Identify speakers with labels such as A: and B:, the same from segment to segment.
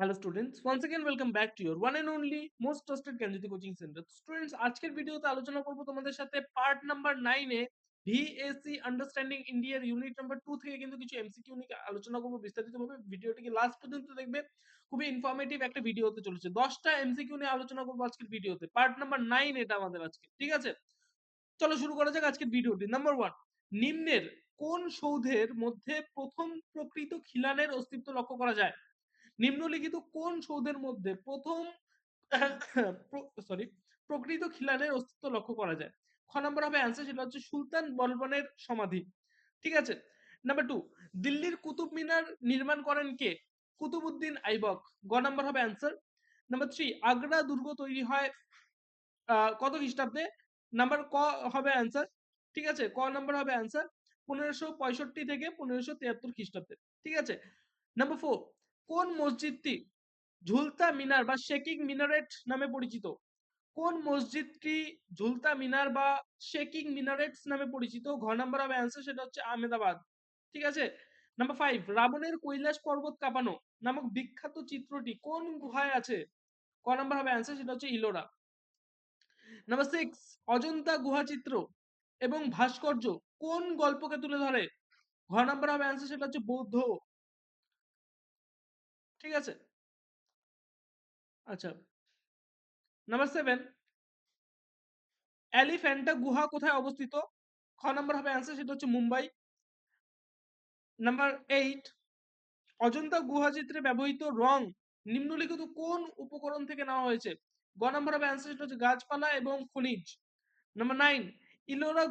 A: hello students once again welcome back to your one and only most trusted Gyanjyoti coaching centre students আজকের ভিডিওতে আলোচনা করব তোমাদের সাথে পার্ট নাম্বার 9 এ VSC understanding ইন্ডিয়ার ইউনিট নাম্বার 2 থেকে কিন্তু কিছু এমসিকিউ নিয়ে আলোচনা করব বিস্তারিতভাবে ভিডিওটিকে লাস্ট পর্যন্ত দেখবে খুবই ইনফরমেটিভ একটা ভিডিও হতে চলেছে 10টা এমসিকিউ নিয়ে আলোচনা করব আজকের ভিডিওতে পার্ট নাম্বার 9 এটা আমাদের আজকে ঠিক আছে চলো শুরু করা যাক আজকের ভিডিওটি নাম্বার 1 নিম্নের কোন সৌধের মধ্যে প্রথম প্রকৃত খিলানের অস্তিত্ব লক্ষ্য করা যায় নিম্নলিখিত কোন সৌধের মধ্যে প্রথম সরি প্রকৃত খিলানের অস্তিত্ব লক্ষ্য করা যায়? খ নম্বর হবে অ্যান্সার সেটা হচ্ছে সুলতান বলবনের সমাধি। ঠিক আছে? নাম্বার টু দিল্লির কুতুব মিনার নির্মাণ করেন কে? কুতুবুদ্দিন আইবক। গ নম্বর হবে অ্যান্সার নাম্বার থ্রি আগ্রা দুর্গ তৈরি হয় কত খ্রিস্টাব্দে? নাম্বার ক হবে অ্যান্সার ঠিক আছে? ক নম্বর হবে অ্যান্সার পনেরোশো পঁয়ষট্টি থেকে পনেরোশো তিয়াত্তর খ্রিস্টাব্দে। ঠিক আছে? নাম্বার ফোর কোন মসজিদটি ঝুলতা মিনার বা শেকিং মিনারেট নামে পরিচিত? কোন মসজিদটি ঝুলতা মিনার বা শেকিং মিনারেটস নামে পরিচিত? ঘ নাম্বার হবে অ্যান্সার সেটা হচ্ছে আহমেদাবাদ। ঠিক আছে? নাম্বার ফাইভ রাবণের কৈলাস পর্বত কাঁপানো নামক বিখ্যাত চিত্রটি কোন গুহায় আছে? ক নাম্বার হবে অ্যান্সার সেটা হচ্ছে ইলোরা। নাম্বার সিক্স অজন্তা গুহা চিত্র এবং ভাস্কর্য কোন গল্পকে তুলে ধরে? ঘ নাম্বার হবে অ্যান্সার সেটা হচ্ছে বৌদ্ধ ঠিক আছে? আচ্ছা। নাম্বার সেভেন এলিফ্যান্টা গুহা কোথায় অবস্থিত? খ নাম্বার হবে অ্যান্সার সেটা হচ্ছে মুম্বাই। নাম্বার এইট অজন্তা গুহা চিত্রে ব্যবহৃত রং নিম্নলিখিত কোন উপকরণ থেকে নেওয়া হয়েছে? গ নাম্বার হবে অ্যান্সার সেটা হচ্ছে গাছপালা এবং খনিজ। নাম্বার নাইন ইলোরা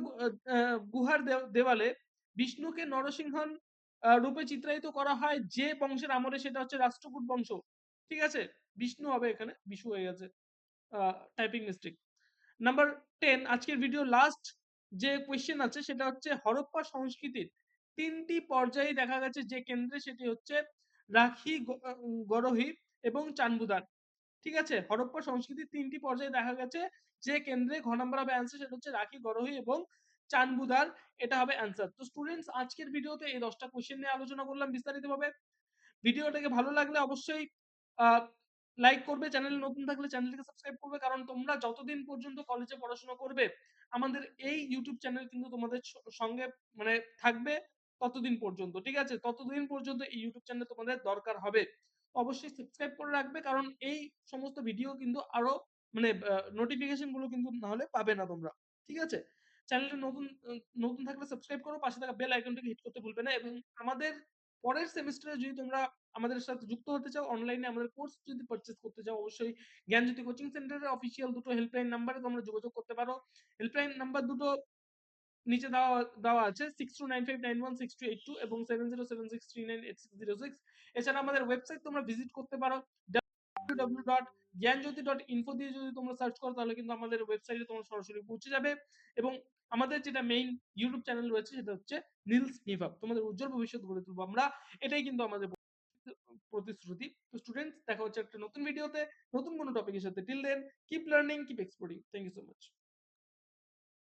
A: গুহার দেওয়ালে বিষ্ণুকে নরসিংহন রূপে চিত্রায়িত করা হয় যে বংশের আমলে সেটা হচ্ছে রাষ্ট্রকূট বংশ। ঠিক আছে? বিষ্ণু হবে এখানে, বিষ্ণু হয়ে গেছে। টাইপিং মিস্টেক নাম্বার টেন আজকের ভিডিও লাস্ট যে কোয়েশ্চেন আছে সেটা হচ্ছে হরপ্পা সংস্কৃতির তিনটি পর্যায়ে দেখা গেছে যে কেন্দ্রে সেটি হচ্ছে রাখি গরহি এবং চানবুদার ঠিক আছে? হরপ্পা সংস্কৃতির তিনটি পর্যায়ে দেখা গেছে যে কেন্দ্রে ঘ নম্বর হবে অ্যান্সার সেটা হচ্ছে রাখি, গরহি এবং চানবুদার, এটা হবে অ্যান্সার তো স্টুডেন্টস আজকের ভিডিওতে এই দশটা কোশ্চেন নিয়ে আলোচনা করলাম বিস্তারিতভাবে। ভিডিওটাকে ভালো লাগলে অবশ্যই লাইক করবে চ্যানেলে নতুন থাকলে চ্যানেলটিকে সাবস্ক্রাইব করবে, কারণ তোমরা যতদিন পর্যন্ত কলেজে পড়াশোনা করবে, আমাদের এই ইউটিউব চ্যানেল কিন্তু তোমাদের সঙ্গে মানে থাকবে ততদিন পর্যন্ত, ঠিক আছে? ততদিন পর্যন্ত এই ইউটিউব চ্যানেল তোমাদের দরকার হবে। অবশ্যই সাবস্ক্রাইব করে রাখবে, কারণ এই সমস্ত ভিডিও কিন্তু আরও মানে নোটিফিকেশনগুলো কিন্তু না হলে পাবে না তোমরা, ঠিক আছে? চ্যানেলটা নতুন নতুন থাকলে সাবস্ক্রাইব করো, পাশে থাকা বেল আইকনটাকে হিট করতে ভুলবে না এবং আমাদের পরের সেমিস্টারে যদি তোমরা আমাদের সাথে যুক্ত হতে চাও অনলাইনে আমাদের কোর্স যদি পারচেজ করতে চাও, অবশ্যই জ্ঞানজ্যোতি কোচিং সেন্টারের অফিসিয়াল দুটো হেল্পলাইন নাম্বারে তোমরা যোগাযোগ করতে পারো। হেল্পলাইন নাম্বার দুটো নিচে দেওয়া দেওয়া আছে six two nine five nine one six two eight two এবং seven zero seven six three nine eight six zero six এছাড়া আমাদের ওয়েবসাইট তোমরা ভিজিট করতে পারো। ইনফো দিয়ে যদি তোমরা সার্চ করো, তাহলে কিন্তু আমাদের ওয়েবসাইটে তোমরা সরাসরি পৌঁছে যাবে। এবং আমাদের যেটা মেইন ইউটিউব চ্যানেল রয়েছে, সেটা হচ্ছে নীলস নিভাব তোমাদের উজ্জ্বল ভবিষ্যৎ গড়ে তুলবো আমরা। এটাই কিন্তু আমাদের প্রতিশ্রুতি। তো স্টুডেন্টস দেখা হচ্ছে একটা নতুন ভিডিওতে নতুন কোনো টপিকের সাথে। Till then keep learning keep exploring thank you so much